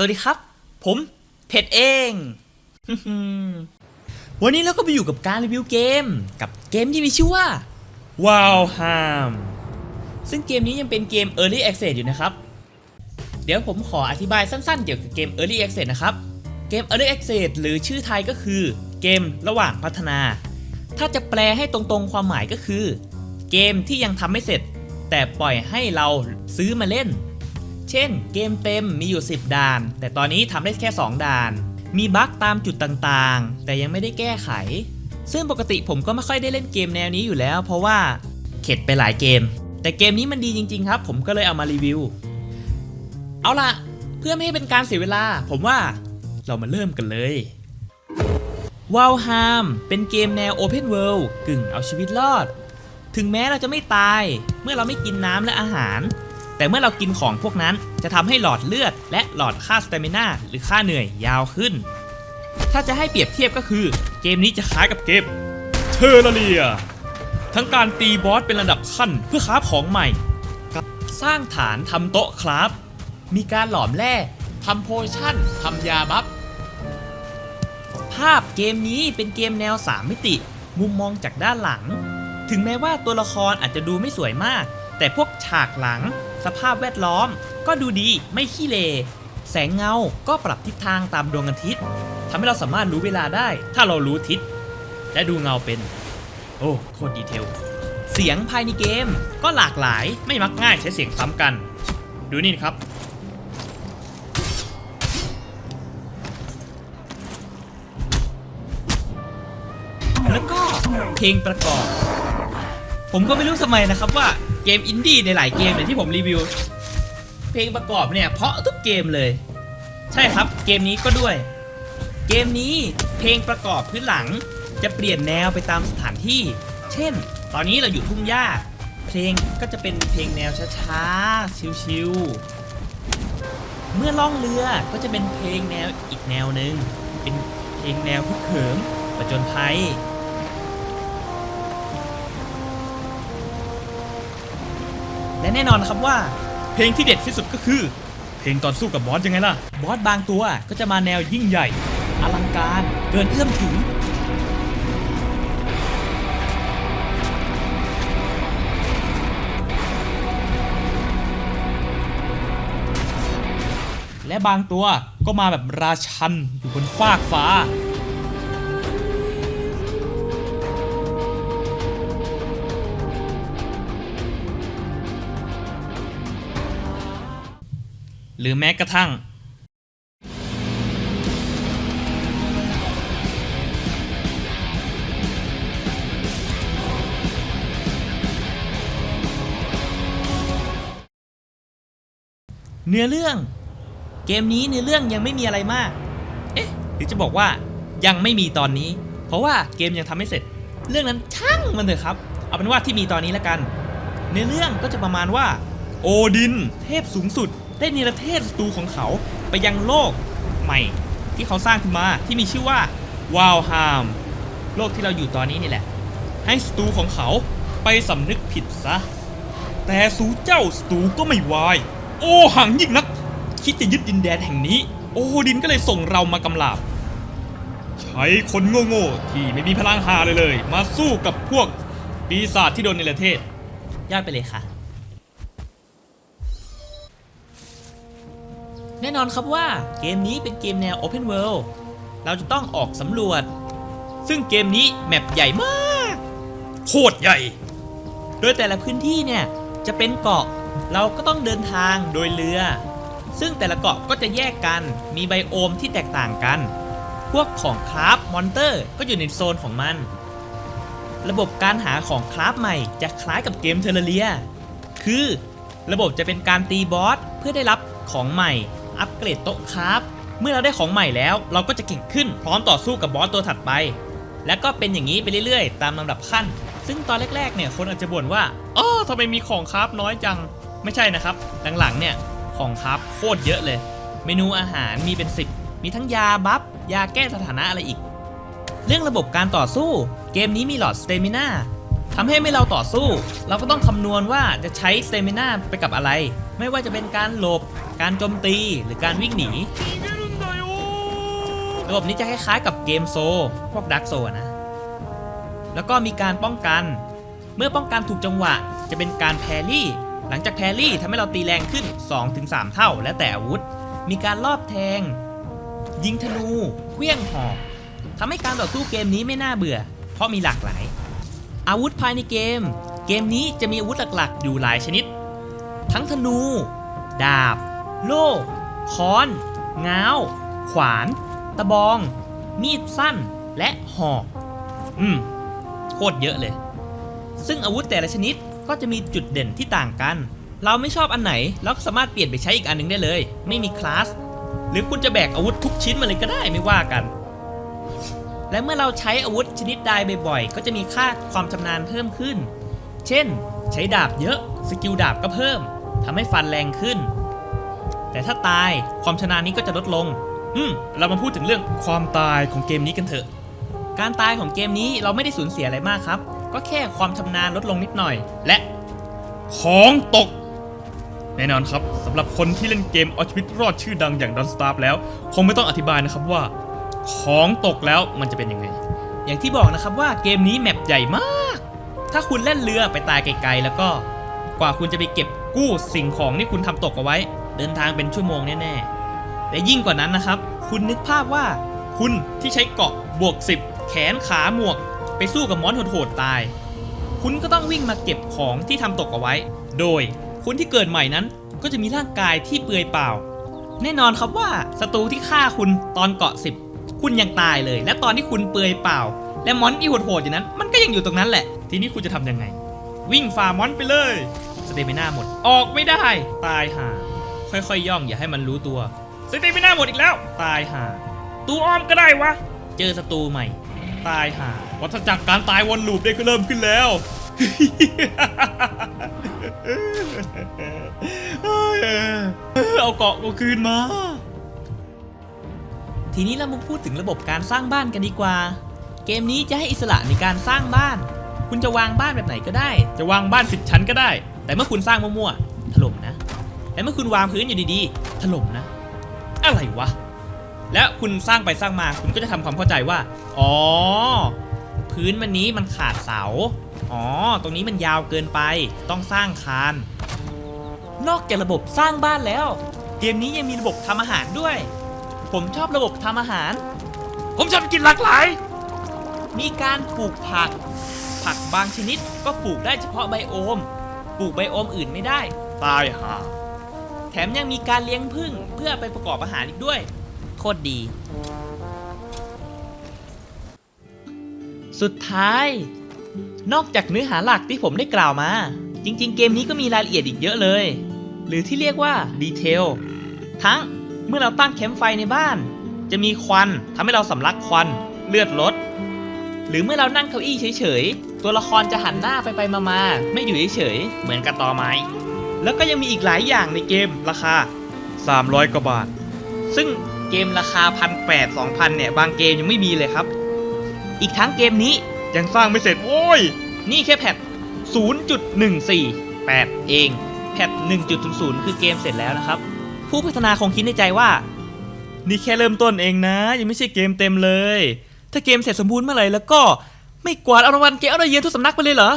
สวัสดีครับ ผมเพชรเอง วันนี้เราก็ไปอยู่กับการรีวิวเกม กับเกมที่มีชื่อว่า Wow Ham ซึ่งเกมนี้ยังเป็นเกม Early Access อยู่นะครับ เดี๋ยวผมขออธิบายสั้นๆ เกี่ยวกับเกม Early Access นะครับ เกม Early Access หรือชื่อไทยก็คือเกมระหว่างพัฒนา ถ้าจะแปลให้ตรงๆความหมายก็คือ เกมที่ยังทำไม่เสร็จ แต่ปล่อยให้เราซื้อมาเล่น เช่น เกมเต็มมีอยู่ 10 ด่าน แต่ตอนนี้ทำได้แค่ 2 ด่าน มีบั๊กตามจุดต่างๆ แต่ยังไม่ได้แก้ไข ซึ่งปกติผมก็ไม่ค่อยได้เล่นเกมแนวนี้อยู่แล้ว เพราะว่าเข็ดไปหลายเกม แต่เกมนี้มันดีจริง ๆ ครับ ผมก็เลยเอามารีวิว เอาล่ะ เพื่อไม่ให้เป็นการเสียเวลา ผมว่าเรามาเริ่มกันเลย w o w h a m เป็นเกมแนว Open World กึ่งเอาชีวิตรอด ถึงแม้เราจะไม่ตาย เมื่อเราไม่กินน้ำและอาหาร แต่เมื่อเรากินของพวกนั้นจะทำให้หลอดเลือด และหลอดค่าสเตมินาหรือค่าเหนื่อยยาวขึ้น ถ้าจะให้เปรียบเทียบก็คือ เกมนี้จะคล้ายกับเกมเทอร์เรีย ทั้งการตีบอสเป็นระดับขั้นเพื่อคราฟของใหม่ สร้างฐานทำโต๊ะครับมีการหลอมแร่ทำโพชั่นทำยาบัฟภาพเกมนี้เป็นเกมแนว 3 มิติ มุมมองจากด้านหลัง ถึงแม้ว่าตัวละครอาจจะดูไม่สวยมาก แต่พวกฉากหลัง สภาพแวดล้อมก็ดูดีไม่ขี้เลแสงเงาก็ปรับทิศทางตามดวงอาทิตย์ทำให้เราสามารถรู้เวลาได้ ถ้าเรารู้ทิศ และดูเงาเป็น โอ้โคตรดีเทล เสียงภายในเกมก็หลากหลายไม่มักง่ายใช้เสียงซ้ำกัน ดูนี่ครับ แล้วก็เพลงประกอบ ผมก็ไม่รู้ทำไมนะครับว่า เกมอินดี้ในหลายเกมเนี่ยที่ผมรีวิว เพลงประกอบเนี่ยเพราะทุกเกมเลย ใช่ครับเกมนี้ก็ด้วย เกมนี้เพลงประกอบพื้นหลังจะเปลี่ยนแนวไปตามสถานที่ เช่น ตอนนี้เราอยู่ทุ่งหญ้า เพลงก็จะเป็นเพลงแนวช้าๆ ชิวๆ เมื่อล่องเรือก็จะเป็นเพลงแนวอีกแนวหนึ่งเป็นเพลงแนวฮึกเหิมประจนภัย และแน่นอนครับว่า เพลงที่เด็ดที่สุดก็คือ เพลงตอนสู้กับบอสยังไงล่ะ บอสบางตัวก็จะมาแนวยิ่งใหญ่ อลังการเกินเอื้อมถึง และบางตัวก็มาแบบราชันอยู่บนฟากฟ้า หรือแม้กระทั่ง เนื้อเรื่อง เกมนี้เนื้อเรื่องยังไม่มีอะไรมาก เอ๊ะหรือจะบอกว่ายังไม่มีตอนนี้ เพราะว่าเกมยังทำไม่เสร็จ เรื่องนั้นช่างมันเถอะครับ เอาเป็นว่าที่มีตอนนี้แล้วกัน เนื้อเรื่องก็จะประมาณว่า โอดิน เทพสูงสุด ได้เนรเทศศัตรูของเขาไปยังโลกใหม่ ที่เขาสร้างขึ้นมาที่มีชื่อว่าวาลฮามโลกที่เราอยู่ตอนนี้นี่แหละ ให้ศัตรูของเขาไปสำนึกผิดซะ แต่สูเจ้าศัตรูก็ไม่วาย โอ้หังยิ่งนัก คิดจะยึดดินแดนแห่งนี้ โอดินก็เลยส่งเรามากำลาบใช้คนโง่ๆที่ไม่มีพลังหาเลยเลย มาสู้กับพวกปีศาจที่โดนเนรเทศยอดไปเลยค่ะ แน่นอนครับว่าเกมนี้เป็นเกมแนว Open World เราจะต้องออกสำรวจ ซึ่งเกมนี้แมปใหญ่มากโคตรใหญ่ โดยแต่ละพื้นที่เนี่ยจะเป็นเกาะเราก็ต้องเดินทางโดยเรือ ซึ่งแต่ละเกาะก็จะแยกกันมีไบโอมที่แตกต่างกัน พวกของคราฟมอนเตอร์ก็อยู่ในโซนของมัน ระบบการหาของคราฟใหม่จะคล้ายกับเกมเทเลเรีย คือระบบจะเป็นการตีบอสเพื่อได้รับของใหม่ อัปเกรดโต๊ะคราฟเมื่อเราได้ของใหม่แล้ว เราก็จะเก่งขึ้นพร้อมต่อสู้กับบอสตัวถัดไป และก็เป็นอย่างนี้ไปเรื่อยๆ ตามลำดับขั้น ซึ่งตอนแรกๆเนี่ยคนอาจจะบ่นว่าอ๋อทำไมมีของคราฟน้อยจังไม่ใช่นะครับ หลังๆเนี่ยของคราฟโคตรเยอะเลย เมนูอาหารมีเป็น 10 มีทั้งยาบัฟยาแก้สถานะอะไรอีก เรื่องระบบการต่อสู้ เกมนี้มีหลอดสเตมิน่าทำให้ไม่เราต่อสู้ เราก็ต้องคำนวณว่าจะใช้สเตมิน่าไปกับอะไร ไม่ว่าจะเป็นการหลบ การโจมตีหรือการวิ่งหนี ระบบนี้จะคล้ายๆกับเกมโซ พวกดักโซนะ แล้วก็มีการป้องกัน เมื่อป้องกันถูกจังหวะจะเป็นการแพรี่ หลังจากแพรรี่ทำให้เราตีแรงขึ้น 2-3 เท่า แล้วแต่อาวุธ มีการลอบแทง ยิงธนูเคลี้ยงหอกทำให้การต่อสู้เกมนี้ไม่น่าเบื่อ เพราะมีหลากหลาย อาวุธภายในเกม เกมนี้จะมีอาวุธหลักๆ อยู่หลายชนิด ทั้งธนู ดาบ โล่ค้อนง้าว ขวาน ตะบอง มีดสั้นและหอกอืมโคตรเยอะเลย ซึ่งอาวุธแต่ละชนิดก็จะมีจุดเด่นที่ต่างกัน เราไม่ชอบอันไหนเราก็สามารถเปลี่ยนไปใช้อีกอันหนึงได้เลย ไม่มีคลาส หรือคุณจะแบกอาวุธทุกชิ้นมาเลยก็ได้ไม่ว่ากัน และเมื่อเราใช้อาวุธชนิดใดบ่อยๆ ก็จะมีค่าความชำนาญเพิ่มขึ้น เช่น ใช้ดาบเยอะ สกิลดาบก็เพิ่มทำให้ฟันแรงขึ้น แต่ถ้าตายความชนาญนี้ก็จะลดลง อืม เรามาพูดถึงเรื่องความตายของเกมนี้กันเถอะ การตายของเกมนี้เราไม่ได้สูญเสียอะไรมากครับ ก็แค่ความชำนาญลดลงนิดหน่อย และของตก แน่นอนครับสำหรับคนที่เล่นเกมเอาชีวิตรอดชื่อดังอย่าง Don't Starve แล้ว คงไม่ต้องอธิบายนะครับว่า ของตกแล้วมันจะเป็นยังไง อย่างที่บอกนะครับว่าเกมนี้แมปใหญ่มาก ถ้าคุณเล่นเรือไปตายไกลๆ แล้วก็กว่าคุณจะไปเก็บกู้สิ่งของที่คุณทำตกเอาไว้ เดินทางเป็นชั่วโมงแน่ๆและยิ่งกว่านั้นนะครับ คุณนึกภาพว่า คุณที่ใช้เกาะบวก 10 แขนขาหมวก ไปสู้กับมอนโหดๆตาย คุณก็ต้องวิ่งมาเก็บของที่ทำตกเอาไว้ โดยคุณที่เกิดใหม่นั้นก็จะมีร่างกายที่เปลือยเปล่า แน่นอนครับว่าศัตรูที่ฆ่าคุณตอนเกาะ 10 คุณยังตายเลย และตอนที่คุณเปลือยเปล่า และมอนที่โหดๆอยู่นั้น มันก็ยังอยู่ตรงนั้นแหละ ทีนี้คุณจะทำยังไง วิ่งฝ่ามอนไปเลยสเตมิน่าหมด ออกไม่ได้ ตายห่า ค่อยๆย่องอย่าให้มันรู้ตัวสเตมิน่าหมดอีกแล้ว ตายห่าตัวอ้อมก็ได้วะ เจอศัตรูใหม่ ตายห่าวัฏจักรการตายวนลูปได้ก็เริ่มขึ้นแล้วเอาเกาะกูคืนมา ทีนี้เรามาพูดถึงระบบการสร้างบ้านกันดีกว่า เกมนี้จะให้อิสระในการสร้างบ้าน คุณจะวางบ้านแบบไหนก็ได้ จะวางบ้านสิบชั้นก็ได้ แต่เมื่อคุณสร้างมั่วๆถล่ม แต่เมื่อคุณวางพื้นอยู่ดีๆ ถล่มนะ อะไรวะ แล้วคุณสร้างไปสร้างมาคุณก็จะทำความเข้าใจว่า อ๋อ พื้นมันนี้มันขาดเสา อ๋อ ตรงนี้มันยาวเกินไป ต้องสร้างคาน นอกจากระบบสร้างบ้านแล้ว เกมนี้ยังมีระบบทำอาหารด้วย ผมชอบระบบทำอาหาร ผมชอบกินหลากหลาย มีการปลูกผัก ผักบางชนิดก็ปลูกได้เฉพาะไบโอม ปลูกไบโอมอื่นไม่ได้ ตายห่า แถมยังมีการเลี้ยงผึ้งเพื่อไปประกอบอาหารอีกด้วย โคตรดี สุดท้าย นอกจากเนื้อหาหลักที่ผมได้กล่าวมา จริง ๆ เกมนี้ก็มีรายละเอียดอีกเยอะเลย หรือที่เรียกว่าดีเทลทั้งเมื่อเราตั้งแคมป์ไฟในบ้าน จะมีควันทำให้เราสำลักควันเลือดลดหรือเมื่อเรานั่งเก้าอี้เฉยๆ ตัวละครจะหันหน้าไปไปมาๆ ไม่อยู่เฉยๆ เหมือนกับตอไม้ แล้วก็ยังมีอีกหลายอย่างในเกมราคา 300 กว่าบาท ซึ่งเกมราคาพันแปดสองพันเนี่ย บางเกมยังไม่มีเลยครับ อีกทั้งเกมนี้ยังสร้างไม่เสร็จโว้ย นี่แค่แพท0.148 เอง แพท1.00 คือเกมเสร็จแล้วนะครับ ผู้พัฒนาคงคิดในใจว่า นี่แค่เริ่มต้นเองนะ ยังไม่ใช่เกมเต็มเลย ถ้าเกมเสร็จสมบูรณ์เมื่อไหร่แล้วก็ไม่กวาดเอารางวัลเกมเอาได้เยือนทุกสำนักไปเลยเหรอ